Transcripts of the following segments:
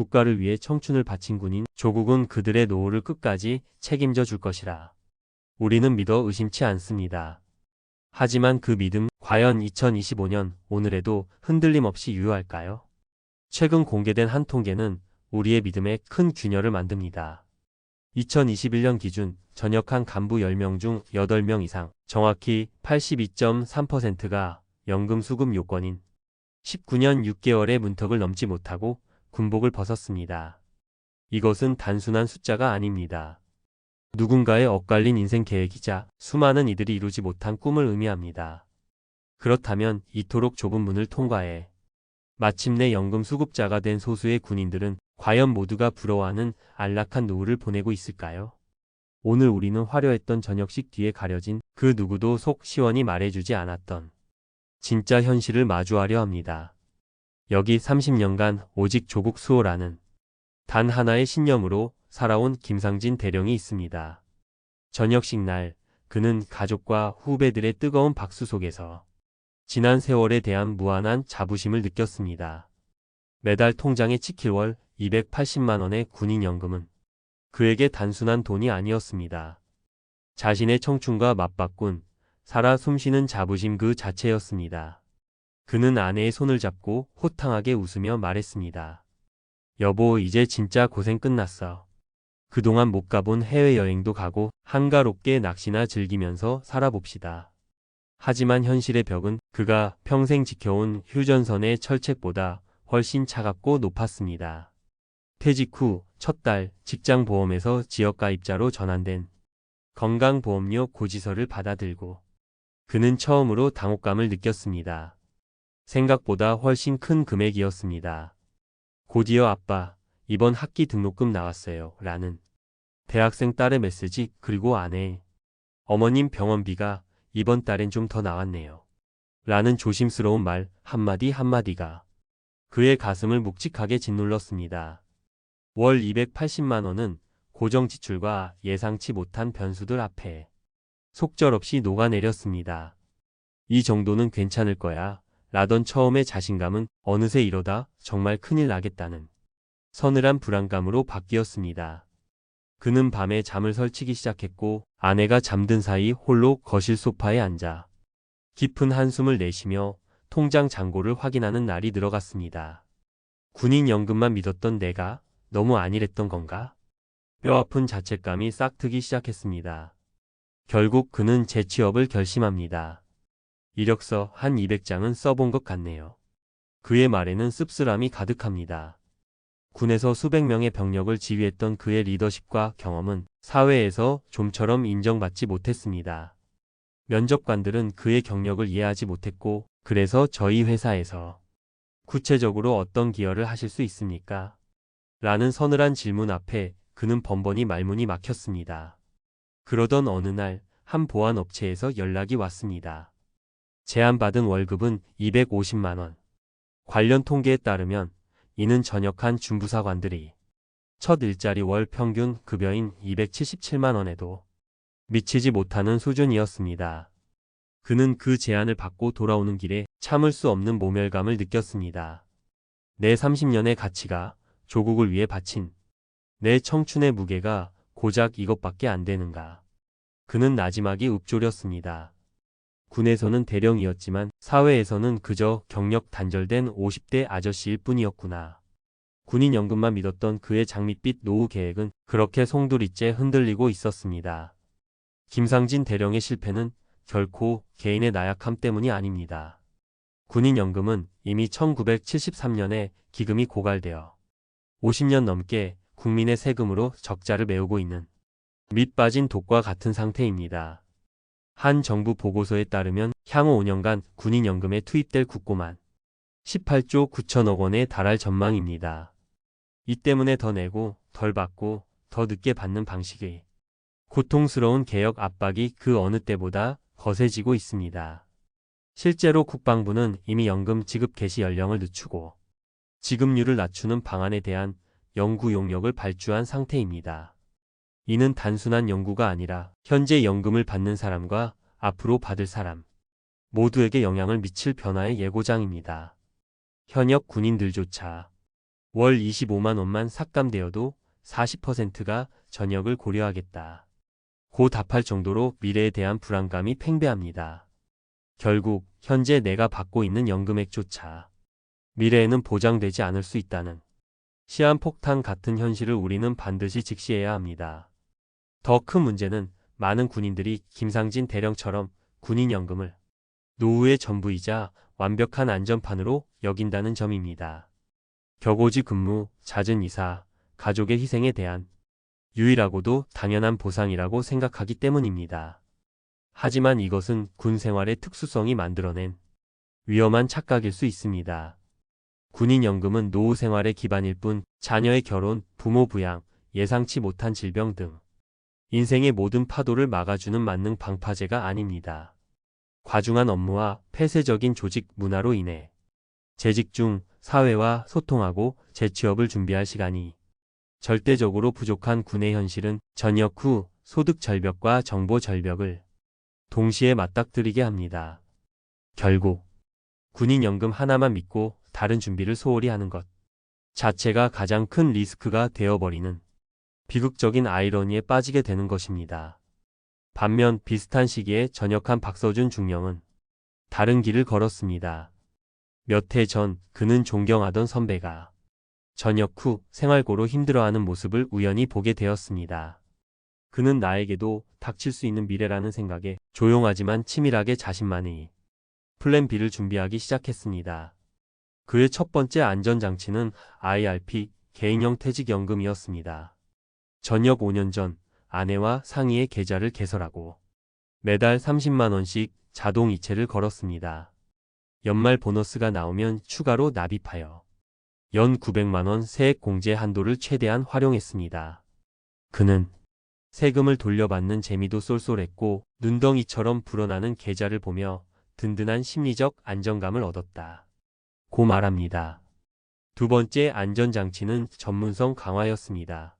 국가를 위해 청춘을 바친 군인 조국은 그들의 노후를 끝까지 책임져 줄 것이라. 우리는 믿어 의심치 않습니다. 하지만 그 믿음 과연 2025년 오늘에도 흔들림 없이 유효할까요? 최근 공개된 한 통계는 우리의 믿음에 큰 균열을 만듭니다. 2021년 기준 전역한 간부 10명 중 8명 이상, 정확히 82.3%가 연금 수급 요건인 19년 6개월의 문턱을 넘지 못하고 군복을 벗었습니다. 이것은 단순한 숫자가 아닙니다. 누군가의 엇갈린 인생 계획이자 수많은 이들이 이루지 못한 꿈을 의미합니다. 그렇다면 이토록 좁은 문을 통과해 마침내 연금 수급자가 된 소수의 군인들은 과연 모두가 부러워하는 안락한 노후를 보내고 있을까요? 오늘 우리는 화려했던 저녁식 뒤에 가려진 그 누구도 속 시원히 말해주지 않았던 진짜 현실을 마주하려 합니다. 여기 30년간 오직 조국 수호라는 단 하나의 신념으로 살아온 김상진 대령이 있습니다. 저녁식 날 그는 가족과 후배들의 뜨거운 박수 속에서 지난 세월에 대한 무한한 자부심을 느꼈습니다. 매달 통장에 찍힐 월 280만 원의 군인연금은 그에게 단순한 돈이 아니었습니다. 자신의 청춘과 맞바꾼 살아 숨쉬는 자부심 그 자체였습니다. 그는 아내의 손을 잡고 호탕하게 웃으며 말했습니다. 여보, 이제 진짜 고생 끝났어. 그동안 못 가본 해외여행도 가고 한가롭게 낚시나 즐기면서 살아봅시다. 하지만 현실의 벽은 그가 평생 지켜온 휴전선의 철책보다 훨씬 차갑고 높았습니다. 퇴직 후 첫 달 직장보험에서 지역가입자로 전환된 건강보험료 고지서를 받아들고 그는 처음으로 당혹감을 느꼈습니다. 생각보다 훨씬 큰 금액이었습니다. 곧이어 아빠, 이번 학기 등록금 나왔어요. 라는 대학생 딸의 메시지 그리고 아내, 어머님 병원비가 이번 달엔 좀 더 나왔네요. 라는 조심스러운 말 한마디 한마디가 그의 가슴을 묵직하게 짓눌렀습니다. 월 280만 원은 고정 지출과 예상치 못한 변수들 앞에 속절없이 녹아내렸습니다. 이 정도는 괜찮을 거야. 라던 처음의 자신감은 어느새 이러다 정말 큰일 나겠다는 서늘한 불안감으로 바뀌었습니다. 그는 밤에 잠을 설치기 시작했고 아내가 잠든 사이 홀로 거실 소파에 앉아 깊은 한숨을 내쉬며 통장 잔고를 확인하는 날이 들어갔습니다. 군인 연금만 믿었던 내가 너무 안일했던 건가? 뼈 아픈 자책감이 싹트기 시작했습니다. 결국 그는 재취업을 결심합니다. 이력서 한 200장은 써본 것 같네요. 그의 말에는 씁쓸함이 가득합니다. 군에서 수백 명의 병력을 지휘했던 그의 리더십과 경험은 사회에서 좀처럼 인정받지 못했습니다. 면접관들은 그의 경력을 이해하지 못했고, 그래서 저희 회사에서 구체적으로 어떤 기여를 하실 수 있습니까? 라는 서늘한 질문 앞에 그는 번번이 말문이 막혔습니다. 그러던 어느 날 한 보안 업체에서 연락이 왔습니다. 제안받은 월급은 250만 원. 관련 통계에 따르면 이는 전역한 준부사관들이 첫 일자리 월 평균 급여인 277만 원에도 미치지 못하는 수준이었습니다. 그는 그 제안을 받고 돌아오는 길에 참을 수 없는 모멸감을 느꼈습니다. 내 30년의 가치가 조국을 위해 바친 내 청춘의 무게가 고작 이것밖에 안 되는가. 그는 나지막이 읊조렸습니다. 군에서는 대령이었지만 사회에서는 그저 경력 단절된 50대 아저씨일 뿐이었구나. 군인 연금만 믿었던 그의 장밋빛 노후 계획은 그렇게 송두리째 흔들리고 있었습니다. 김상진 대령의 실패는 결코 개인의 나약함 때문이 아닙니다. 군인 연금은 이미 1973년에 기금이 고갈되어 50년 넘게 국민의 세금으로 적자를 메우고 있는 밑 빠진 독과 같은 상태입니다. 한 정부 보고서에 따르면 향후 5년간 군인연금에 투입될 국고만 18조 9천억 원에 달할 전망입니다. 이 때문에 더 내고 덜 받고 더 늦게 받는 방식의 고통스러운 개혁 압박이 그 어느 때보다 거세지고 있습니다. 실제로 국방부는 이미 연금 지급 개시 연령을 늦추고 지급률을 낮추는 방안에 대한 연구 용역을 발주한 상태입니다. 이는 단순한 연구가 아니라 현재 연금을 받는 사람과 앞으로 받을 사람 모두에게 영향을 미칠 변화의 예고장입니다. 현역 군인들조차 월 25만 원만 삭감되어도 40%가 전역을 고려하겠다. 고 답할 정도로 미래에 대한 불안감이 팽배합니다. 결국 현재 내가 받고 있는 연금액조차 미래에는 보장되지 않을 수 있다는 시한폭탄 같은 현실을 우리는 반드시 직시해야 합니다. 더 큰 문제는 많은 군인들이 김상진 대령처럼 군인연금을 노후의 전부이자 완벽한 안전판으로 여긴다는 점입니다. 격오지 근무, 잦은 이사, 가족의 희생에 대한 유일하고도 당연한 보상이라고 생각하기 때문입니다. 하지만 이것은 군 생활의 특수성이 만들어낸 위험한 착각일 수 있습니다. 군인연금은 노후 생활의 기반일 뿐 자녀의 결혼, 부모 부양, 예상치 못한 질병 등 인생의 모든 파도를 막아주는 만능 방파제가 아닙니다. 과중한 업무와 폐쇄적인 조직 문화로 인해 재직 중 사회와 소통하고 재취업을 준비할 시간이 절대적으로 부족한 군의 현실은 전역 후 소득 절벽과 정보 절벽을 동시에 맞닥뜨리게 합니다. 결국 군인연금 하나만 믿고 다른 준비를 소홀히 하는 것 자체가 가장 큰 리스크가 되어버리는 비극적인 아이러니에 빠지게 되는 것입니다. 반면 비슷한 시기에 전역한 박서준 중령은 다른 길을 걸었습니다. 몇 해 전 그는 존경하던 선배가 전역 후 생활고로 힘들어하는 모습을 우연히 보게 되었습니다. 그는 나에게도 닥칠 수 있는 미래라는 생각에 조용하지만 치밀하게 자신만의 플랜 B를 준비하기 시작했습니다. 그의 첫 번째 안전장치는 IRP 개인형 퇴직연금이었습니다. 전역 5년 전 아내와 상의의 계좌를 개설하고 매달 30만원씩 자동 이체를 걸었습니다. 연말 보너스가 나오면 추가로 납입하여 연 900만원 세액 공제 한도를 최대한 활용했습니다. 그는 세금을 돌려받는 재미도 쏠쏠했고 눈덩이처럼 불어나는 계좌를 보며 든든한 심리적 안정감을 얻었다. 고 말합니다. 두 번째 안전장치는 전문성 강화였습니다.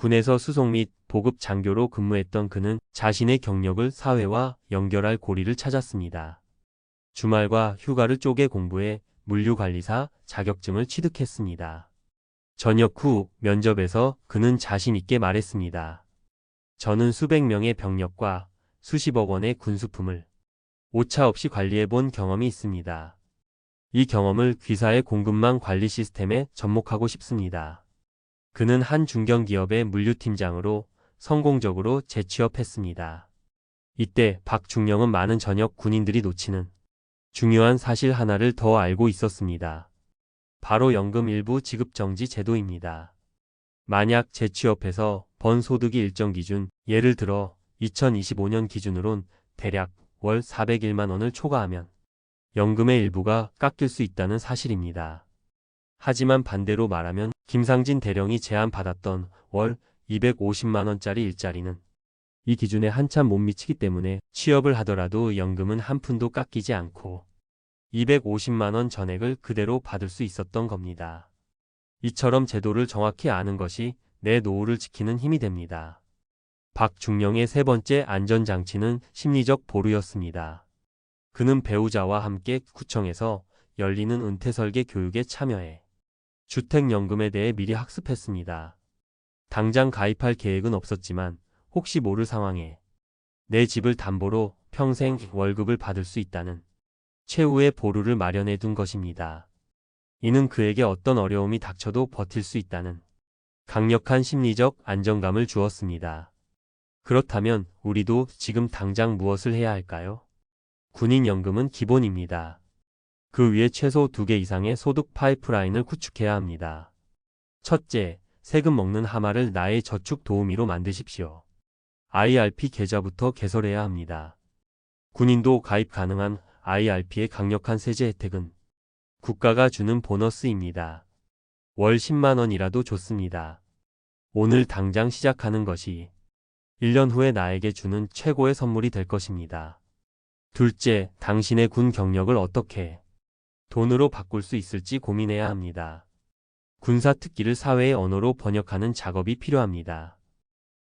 군에서 수송 및 보급 장교로 근무했던 그는 자신의 경력을 사회와 연결할 고리를 찾았습니다. 주말과 휴가를 쪼개 공부해 물류관리사 자격증을 취득했습니다. 전역 후 면접에서 그는 자신 있게 말했습니다. 저는 수백 명의 병력과 수십억 원의 군수품을 오차 없이 관리해 본 경험이 있습니다. 이 경험을 귀사의 공급망 관리 시스템에 접목하고 싶습니다. 그는 한 중견기업의 물류팀장으로 성공적으로 재취업했습니다. 이때 박중령은 많은 전역 군인들이 놓치는 중요한 사실 하나를 더 알고 있었습니다. 바로 연금 일부 지급 정지 제도입니다. 만약 재취업해서 번 소득이 일정 기준, 예를 들어 2025년 기준으론 대략 월 401만 원을 초과하면 연금의 일부가 깎일 수 있다는 사실입니다. 하지만 반대로 말하면 김상진 대령이 제안받았던 월 250만원짜리 일자리는 이 기준에 한참 못 미치기 때문에 취업을 하더라도 연금은 한 푼도 깎이지 않고 250만원 전액을 그대로 받을 수 있었던 겁니다. 이처럼 제도를 정확히 아는 것이 내 노후를 지키는 힘이 됩니다. 박중령의 세 번째 안전장치는 심리적 보루였습니다. 그는 배우자와 함께 구청에서 열리는 은퇴설계 교육에 참여해 주택연금에 대해 미리 학습했습니다. 당장 가입할 계획은 없었지만 혹시 모를 상황에 내 집을 담보로 평생 월급을 받을 수 있다는 최후의 보루를 마련해 둔 것입니다. 이는 그에게 어떤 어려움이 닥쳐도 버틸 수 있다는 강력한 심리적 안정감을 주었습니다. 그렇다면 우리도 지금 당장 무엇을 해야 할까요? 군인연금은 기본입니다. 그 위에 최소 2개 이상의 소득 파이프라인을 구축해야 합니다. 첫째, 세금 먹는 하마를 나의 저축 도우미로 만드십시오. IRP 계좌부터 개설해야 합니다. 군인도 가입 가능한 IRP의 강력한 세제 혜택은 국가가 주는 보너스입니다. 월 10만원이라도 좋습니다. 오늘 당장 시작하는 것이 1년 후에 나에게 주는 최고의 선물이 될 것입니다. 둘째, 당신의 군 경력을 어떻게 돈으로 바꿀 수 있을지 고민해야 합니다. 군사 특기를 사회의 언어로 번역하는 작업이 필요합니다.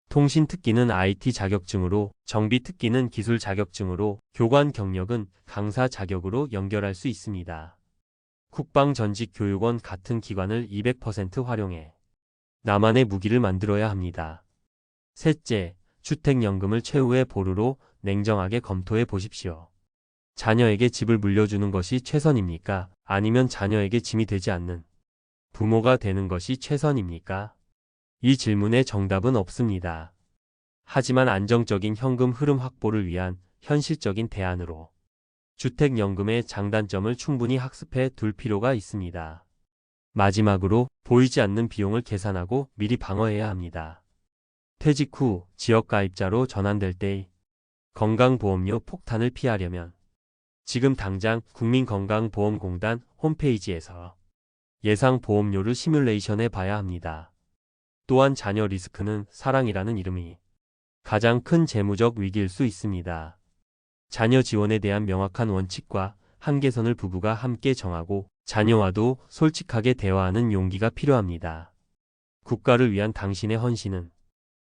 통신 특기는 IT 자격증으로, 정비 특기는 기술 자격증으로, 교관 경력은 강사 자격으로 연결할 수 있습니다. 국방 전직 교육원 같은 기관을 200% 활용해 나만의 무기를 만들어야 합니다. 셋째, 주택연금을 최후의 보루로 냉정하게 검토해 보십시오. 자녀에게 집을 물려주는 것이 최선입니까? 아니면 자녀에게 짐이 되지 않는 부모가 되는 것이 최선입니까? 이 질문에 정답은 없습니다. 하지만 안정적인 현금 흐름 확보를 위한 현실적인 대안으로 주택연금의 장단점을 충분히 학습해 둘 필요가 있습니다. 마지막으로 보이지 않는 비용을 계산하고 미리 방어해야 합니다. 퇴직 후 지역가입자로 전환될 때의 건강보험료 폭탄을 피하려면 지금 당장 국민건강보험공단 홈페이지에서 예상 보험료를 시뮬레이션해 봐야 합니다. 또한 자녀 리스크는 사랑이라는 이름이 가장 큰 재무적 위기일 수 있습니다. 자녀 지원에 대한 명확한 원칙과 한계선을 부부가 함께 정하고 자녀와도 솔직하게 대화하는 용기가 필요합니다. 국가를 위한 당신의 헌신은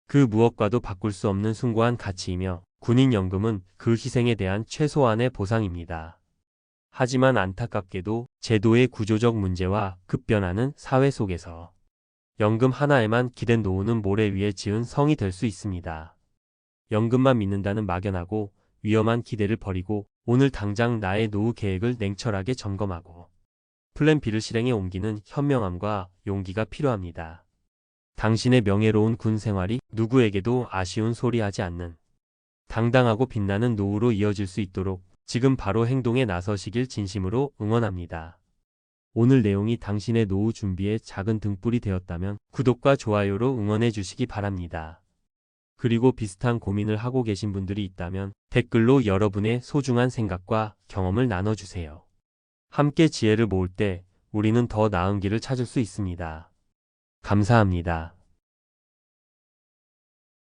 그 무엇과도 바꿀 수 없는 숭고한 가치이며 군인연금은 그 희생에 대한 최소한의 보상입니다. 하지만 안타깝게도 제도의 구조적 문제와 급변하는 사회 속에서 연금 하나에만 기댄 노후는 모래 위에 지은 성이 될 수 있습니다. 연금만 믿는다는 막연하고 위험한 기대를 버리고 오늘 당장 나의 노후 계획을 냉철하게 점검하고 플랜 B를 실행에 옮기는 현명함과 용기가 필요합니다. 당신의 명예로운 군 생활이 누구에게도 아쉬운 소리 하지 않는 당당하고 빛나는 노후로 이어질 수 있도록 지금 바로 행동에 나서시길 진심으로 응원합니다. 오늘 내용이 당신의 노후 준비에 작은 등불이 되었다면 구독과 좋아요로 응원해 주시기 바랍니다. 그리고 비슷한 고민을 하고 계신 분들이 있다면 댓글로 여러분의 소중한 생각과 경험을 나눠주세요. 함께 지혜를 모을 때 우리는 더 나은 길을 찾을 수 있습니다. 감사합니다.